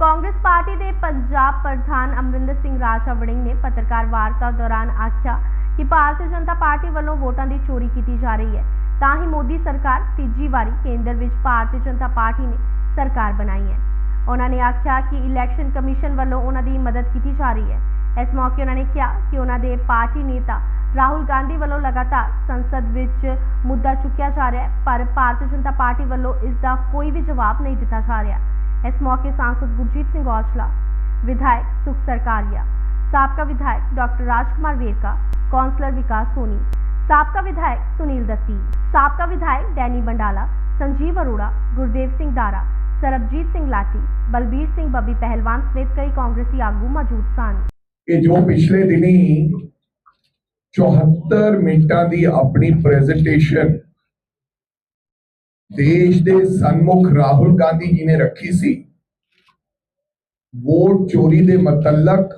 Congress party ਦੇ ਪੰਜਾਬ ਪ੍ਰਧਾਨ ਅਮਰਿੰਦਰ ਸਿੰਘ ਰਾਜਾ ਵੜਿੰਗ ਨੇ ਪੱਤਰਕਾਰ ਵਾਰਤਾ ਦੌਰਾਨ ਆਖਿਆ ਕਿ ਭਾਰਤੀ ਜਨਤਾ ਪਾਰਟੀ ਵੱਲੋਂ ਵੋਟਾਂ ਦੀ ਚੋਰੀ ਕੀਤੀ ਜਾ ਰਹੀ ਹੈ। ਤਾਂ ਹੀ ਮੋਦੀ ਸਰਕਾਰ ਤੀਜੀ ਵਾਰੀ ਕੇਂਦਰ ਵਿੱਚ ਭਾਰਤੀ ਜਨਤਾ ਪਾਰਟੀ ਨੇ ਸਰਕਾਰ ਬਣਾਈ ਹੈ। ਉਹਨਾਂ ਨੇ ਆਖਿਆ ਕਿ ਇਲੈਕਸ਼ਨ ਕਮਿਸ਼ਨ ਵੱਲੋਂ ਉਹਨਾਂ ਦੀ ਮਦਦ ਕੀਤੀ ਜਾ ਰਹੀ ਹੈ। ਇਸ ਮੌਕੇ ਉਹਨਾਂ ਨੇ ਕਿਹਾ ਕਿ ਉਹਨਾਂ ਦੇ ਪਾਰਟੀ ਨੇਤਾ ਰਾਹੁਲ ਗਾਂਧੀ ਵੱਲੋਂ ਲਗਾਤਾਰ ਸੰਸਦ ਵਿੱਚ ਮੁੱਦਾ ਚੁੱਕਿਆ ਜਾ ਰਿਹਾ ਹੈ, ਪਰ ਭਾਰਤੀ ਜਨਤਾ ਪਾਰਟੀ ਵੱਲੋਂ ਇਸ ਦਾ ਕੋਈ ਵੀ ਜਵਾਬ ਨਹੀਂ ਦਿੱਤਾ ਜਾ ਰਿਹਾ। ਇਸ ਮੌਕੇ ਸਾਂਸਦ ਗੁਰਜੀਤ ਸਿੰਘ ਔਜਲਾ, ਵਿਧਾਇਕ ਸੁਖ ਸਰਕਾਰੀਆ, ਸਾਬਕਾ ਵਿਧਾਇਕ ਡਾਕਟਰ ਰਾਜਕੁਮਾਰ ਵੇਰਕਾ, ਕੌਂਸਲਰ ਵਿਕਾਸ ਸੋਨੀ, ਸਾਬਕਾ ਵਿਧਾਇਕ ਸੁਨੀਲ ਦੱਤੀ, ਸਾਬਕਾ ਵਿਧਾਇਕ ਡੈਨੀ ਬੰਡਾਲਾ, ਸੰਜੀਵ ਅਰੋੜਾ, ਗੁਰਦੇਵ ਸਿੰਘ ਦਾਰਾ, ਸਰਬਜੀਤ ਸਿੰਘ ਲਾਟੀ ਬਲਬੀਰ ਸਿੰਘ ਬੱਬੀ ਪਹਿਲਵਾਨ ਸਮੇਤ ਕਈ ਕਾਂਗਰਸੀ ਆਗੂ ਮੌਜੂਦ ਸਨ। ਕਿ ਜੋ ਪਿਛਲੇ ਦਿਨੀ 74 ਮਿੰਟਾਂ ਦੀ ਆਪਣੀ ਪ੍ਰੈਜੈਂਟੇਸ਼ਨ ਦੇਸ਼ ਦੇ ਸਨਮੁਖ ਰਾਹੁਲ ਗਾਂਧੀ ਜੀ ਨੇ ਰੱਖੀ ਸੀ। ਵੋਟ ਚੋਰੀ ਦੇ ਮਤਲਕ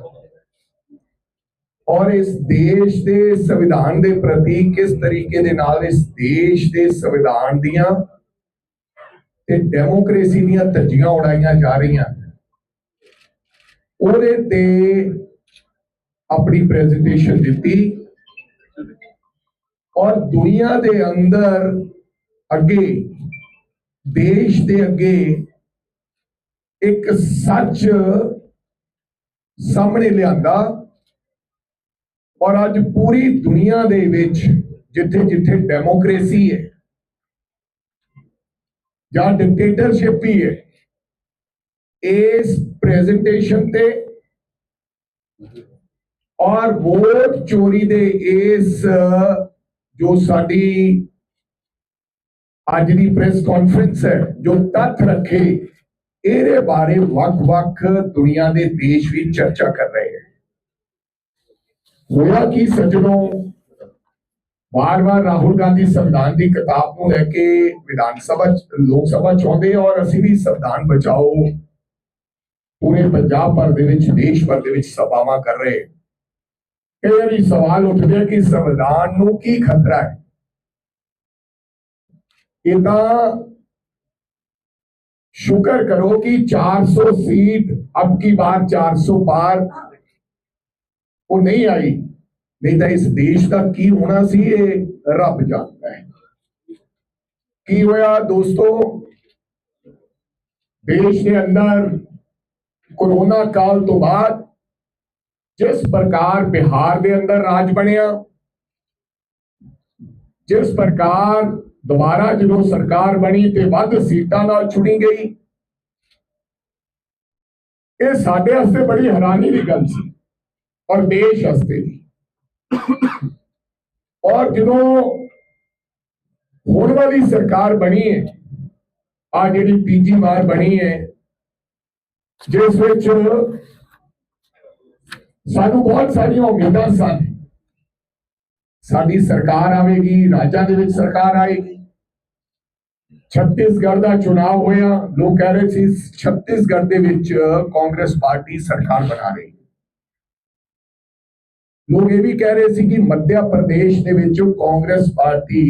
ਔਰ ਇਸ ਦੇਸ਼ ਦੇ ਸੰਵਿਧਾਨ ਦੇ ਪ੍ਰਤੀ ਕਿਸ ਤਰੀਕੇ ਦੇ ਨਾਲ ਇਸ ਦੇਸ਼ ਦੇ ਸੰਵਿਧਾਨ ਦੀਆਂ ਤੇ ਡੈਮੋਕ੍ਰੇਸੀ ਦੀਆਂ ਧੱਜੀਆਂ ਉਡਾਈਆਂ ਜਾ ਰਹੀਆਂ ਉਹਦੇ ਤੇ ਆਪਣੀ ਪ੍ਰੈਜੈਂਟੇਸ਼ਨ ਦਿੱਤੀ ਔਰ ਦੁਨੀਆ ਦੇ ਅੰਦਰ ਅੱਗੇ ਦੇਸ਼ ਦੇ ਅੱਗੇ ਇੱਕ ਸੱਚ ਸਾਹਮਣੇ ਲਿਆਂਦਾ ਔਰ ਅੱਜ ਪੂਰੀ ਦੁਨੀਆ ਦੇ ਵਿੱਚ ਜਿੱਥੇ ਜਿੱਥੇ ਡੈਮੋਕ੍ਰੇਸੀ ਹੈ ਜਾਂ ਡਿਕਟੇਟਰਸ਼ਿਪ ਹੀ ਹੈ, ਇਸ ਪ੍ਰੈਜੈਂਟੇਸ਼ਨ ਤੇ ਔਰ ਵੋਟ ਚੋਰੀ ਦੇ ਇਸ ਜੋ ਸਾਡੀ ਅੱਜ ਦੀ ਪ੍ਰੈਸ ਕਾਨਫਰੰਸ ਹੈ, ਜੋ ਤੱਥ ਰੱਖੇ, ਇਹਦੇ ਬਾਰੇ ਵੱਖ-ਵੱਖ ਦੁਨੀਆ ਦੇ ਦੇਸ਼ ਵੀ ਚਰਚਾ ਕਰ ਰਹੇ ਹੈ। ਹੋਇਆ ਕੀ ਸੱਜਣੋ? ਵਾਰ-ਵਾਰ ਰਾਹੁਲ ਗਾਂਧੀ ਸੰਵਿਧਾਨ ਦੀ ਕਿਤਾਬ ਨੂੰ ਲੈ ਕੇ ਵਿਧਾਨ ਸਭਾ ਚ- ਲੋਕ ਸਭਾ ਚਾਹੁੰਦੇ ਔਰ ਅਸੀਂ ਵੀ ਸੰਵਿਧਾਨ ਬਚਾਓ, ਪੂਰੇ ਪੰਜਾਬ ਭਰ ਦੇ ਵਿੱਚ, ਦੇਸ਼ ਭਰ ਦੇ ਵਿੱਚ ਸਭਾਵਾਂ ਕਰ ਰਹੇ। ਕਈ ਵਾਰੀ ਸਵਾਲ ਉੱਠਦੇ ਕਿ ਸੰਵਿਧਾਨ ਨੂੰ ਕੀ ਖਤਰਾ ਹੈ? ਇਹ ਤਾਂ ਸ਼ੁਕਰ ਕਰੋ ਕਿ 400 ਸੀਟ ਅਬ ਕੀ ਬਾਰ 400 ਪਾਰ ਉਹ ਨਹੀਂ ਆਈ ਨਹੀਂ ਤਾਂ ਇਸ ਦੇਸ਼ ਦਾ ਕੀ ਹੋਣਾ ਸੀ ਇਹ ਰੱਬ ਜਾਣਦਾ ਹੈ ਕੀ ਹੋਇਆ ਦੋਸਤੋ ਦੇਸ਼ ਦੇ ਅੰਦਰ ਕੋਰੋਨਾ ਕਾਲ ਤੋਂ ਬਾਅਦ ਜਿਸ ਪ੍ਰਕਾਰ ਬਿਹਾਰ ਦੇ ਅੰਦਰ ਰਾਜ ਬਣਿਆ ਜਿਸ ਪ੍ਰਕਾਰ ਦੁਬਾਰਾ ਜਦੋਂ ਸਰਕਾਰ ਬਣੀ ਤੇ ਵੱਧ ਸੀਟਾਂ ਨਾਲ ਚੁਣੀ ਗਈ, ਇਹ ਸਾਡੇ ਵਾਸਤੇ ਬੜੀ ਹੈਰਾਨੀ ਦੀ ਗੱਲ ਸੀ ਔਰ ਦੇਸ਼ ਵਾਸਤੇ ਵੀ। ਔਰ ਜਦੋਂ ਹੁਣ ਵਾਲੀ ਸਰਕਾਰ ਬਣੀ ਹੈ, ਆ ਜਿਹੜੀ ਤੀਜੀ ਮਾਰ ਬਣੀ ਹੈ, ਜਿਸ ਵਿੱਚ ਸਾਨੂੰ ਬਹੁਤ ਸਾਰੀਆਂ ਉਮੀਦਾਂ ਸਨ। ਸਾਡੀ ਸਰਕਾਰ ਆਵੇਗੀ, ਰਾਜਾਂ ਦੇ ਵਿੱਚ ਸਰਕਾਰ ਆਏਗੀ। ਛੱਤੀਸਗੜ੍ਹ ਦਾ ਚੁਣਾਵ ਹੋਇਆ, ਲੋਕ ਕਹਿ ਰਹੇ ਸੀ ਛੱਤੀਸਗੜ੍ਹ ਦੇ ਵਿੱਚ ਕਾਂਗਰਸ ਪਾਰਟੀ ਸਰਕਾਰ ਬਣਾ ਰਹੀ। ਲੋਕ ਇਹ ਵੀ ਕਹਿ ਰਹੇ ਸੀ ਕਿ ਮੱਧ ਪ੍ਰਦੇਸ਼ ਦੇ ਵਿੱਚ ਕਾਂਗਰਸ ਪਾਰਟੀ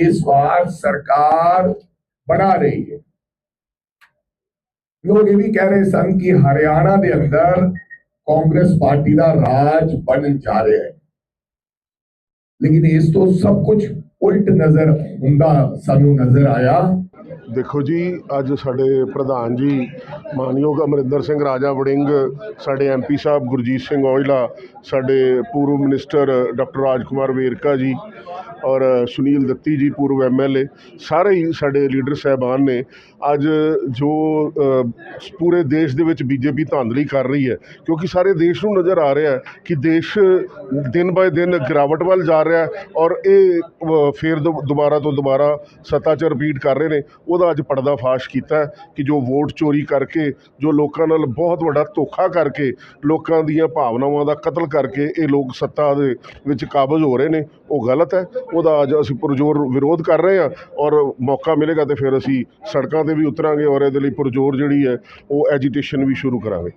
ਇਸ ਵਾਰ ਸਰਕਾਰ ਬਣਾ ਰਹੀ ਹੈ। ਲੋਕ ਇਹ ਵੀ ਕਹਿ ਰਹੇ ਸਨ ਕਿ ਹਰਿਆਣਾ ਦੇ ਅੰਦਰ ਕਾਂਗਰਸ ਪਾਰਟੀ ਦਾ ਰਾਜ ਬਣਨ ਜਾ ਰਿਹਾ ਹੈ। ਲੇਕਿਨ ਇਸ ਤੋਂ ਸਭ ਕੁਝ ਉਲਟ ਨਜ਼ਰ ਹੁੰਦਾ ਸਾਨੂੰ ਨਜ਼ਰ ਆਇਆ। ਦੇਖੋ ਜੀ ਅੱਜ ਸਾਡੇ ਪ੍ਰਧਾਨ ਜੀ ਮਾਨਯੋਗ ਅਮਰਿੰਦਰ ਸਿੰਘ ਰਾਜਾ ਵੜਿੰਗ ਸਾਡੇ ਐਮਪੀ ਸਾਹਿਬ ਗੁਰਜੀਤ ਸਿੰਘ ਔਜਲਾ ਸਾਡੇ ਪੂਰਵ ਮਿਨਿਸਟਰ ਡਾਕਟਰ ਰਾਜਕੁਮਾਰ ਵੇਰਕਾ ਜੀ ਔਰ ਸੁਨੀਲ ਦੱਤੀ ਜੀ ਪੂਰਵ ਐਮਐਲਏ ਸਾਰੇ ਹੀ ਸਾਡੇ ਲੀਡਰ ਸਾਹਿਬਾਨ ਨੇ। ਅੱਜ ਜੋ ਪੂਰੇ ਦੇਸ਼ ਦੇ ਵਿੱਚ ਬੀਜੇਪੀ ਧਾਂਦਲੀ ਕਰ ਰਹੀ ਹੈ ਕਿਉਂਕਿ ਸਾਰੇ ਦੇਸ਼ ਨੂੰ ਨਜ਼ਰ ਆ ਰਿਹਾ ਕਿ ਦੇਸ਼ ਦਿਨ ਬਾਏ ਦਿਨ ਗਿਰਾਵਟ ਵੱਲ ਜਾ ਰਿਹਾ ਔਰ ਇਹ ਅ, ਫੇਰ ਦੁ- ਦੁਬਾਰਾ ਤੋਂ ਦੁਬਾਰਾ ਸੱਤਾ 'ਚ ਰਿਪੀਟ ਕਰ ਰਹੇ ਨੇ। ਉਹਦਾ ਅੱਜ ਪਰਦਾ ਫਾਸ਼ ਕੀਤਾ ਕਿ ਜੋ ਵੋਟ ਚੋਰੀ ਕਰਕੇ, ਜੋ ਲੋਕਾਂ ਨਾਲ ਬਹੁਤ ਵੱਡਾ ਧੋਖਾ ਕਰਕੇ, ਲੋਕਾਂ ਦੀਆਂ ਭਾਵਨਾਵਾਂ ਦਾ ਕਤਲ ਕਰਕੇ ਇਹ ਲੋਕ ਸੱਤਾ ਦੇ ਵਿੱਚ ਕਾਬਜ਼ ਹੋ ਰਹੇ ਨੇ, ਉਹ ਗਲਤ ਹੈ। ਉਹਦਾ ਅੱਜ ਅਸੀਂ ਪੁਰਜੋਰ ਵਿਰੋਧ ਕਰ ਰਹੇ ਹਾਂ ਔਰ ਮੌਕਾ ਮਿਲੇਗਾ ਤੇ ਫਿਰ ਅਸੀਂ ਸੜਕਾਂ ਤੇ ਵੀ ਉਤਰਾਂਗੇ ਔਰ ਇਹਦੇ ਲਈ ਪੁਰਜੋਰ ਜਿਹੜੀ ਹੈ ਉਹ ਐਜੀਟੇਸ਼ਨ ਵੀ ਸ਼ੁਰੂ ਕਰਾਂਗੇ।